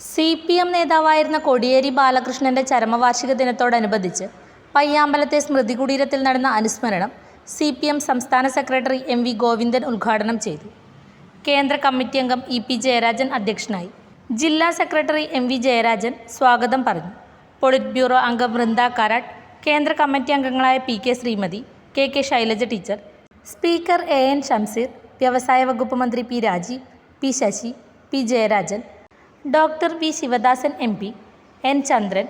C P M നേതാവായിരുന്ന കോടിയേരി ബാലകൃഷ്ണന്റെ ചരമവാർഷിക ദിനത്തോടനുബന്ധിച്ച് പയ്യാമ്പലത്തെ സ്മൃതി കുടീരത്തിൽ നടന്ന അനുസ്മരണം സി പി എം സംസ്ഥാന സെക്രട്ടറി എം വി ഗോവിന്ദൻ ഉദ്ഘാടനം ചെയ്തു. കേന്ദ്ര കമ്മിറ്റി അംഗം ഇ പി ജയരാജൻ അധ്യക്ഷനായി. ജില്ലാ സെക്രട്ടറി എം വി ജയരാജൻ സ്വാഗതം പറഞ്ഞു. പൊളിറ്റ് ബ്യൂറോ അംഗം വൃന്ദ കരാട്ട് കേന്ദ്ര കമ്മിറ്റി അംഗങ്ങളായ P K Sreemathi K K Shailaja teacher speaker A N Shamseer വ്യവസായ വകുപ്പ് മന്ത്രി P Rajeev P Sasi P Jayarajan doctor V Sivadasan M P N Chandran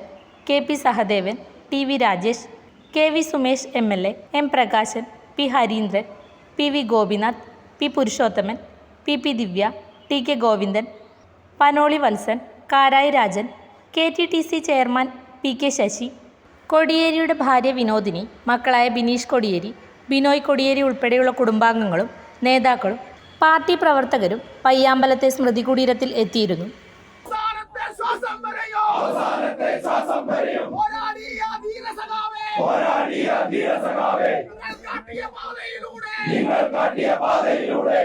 K P Sahadevan T V Rajesh K V Sumesh M L A M Prakashan P Harindran P V Gopinath P Purushothaman P P Divya T K Govindan Panoli Valsan Karayi Rajan K T T C chairman P K Sasi കൊടിയേരിയുടെ ഭാര്യ വിനോദിനി മക്കളായ ബിനീഷ് കൊടിയേരി ബിനോയ് കൊടിയേരി ഉൾപ്പെടെയുള്ള കുടുംബാംഗങ്ങളും നേതാക്കളും party പ്രവർത്തകരും പയ്യാമ്പലത്തെ സ്മൃതി കുടീരത്തിൽ എത്തിയിരുന്നു. നിങ്ങൾ കാട്ടിയ പാതയിലൂടെ.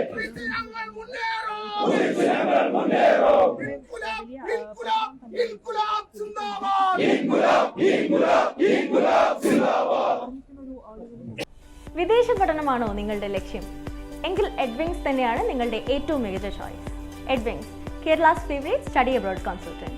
മുന്നേറും ഞങ്ങൾ മുന്നേറും ഇൻകുലാബ് ഇൻകുലാബ് ഇൻകുലാബ് സിന്ദാബാദ്. ഇൻകുലാബ് ഇൻകുലാബ് ഇൻകുലാബ് സിന്ദാബാദ് വിദേശ പഠനമാണോ നിങ്ങളുടെ ലക്ഷ്യം? എങ്കിൽ എഡ്വിങ്സ് തന്നെയാണ് നിങ്ങളുടെ ഏറ്റവും മികച്ച choice Edwings Kerala's favourite study abroad consultant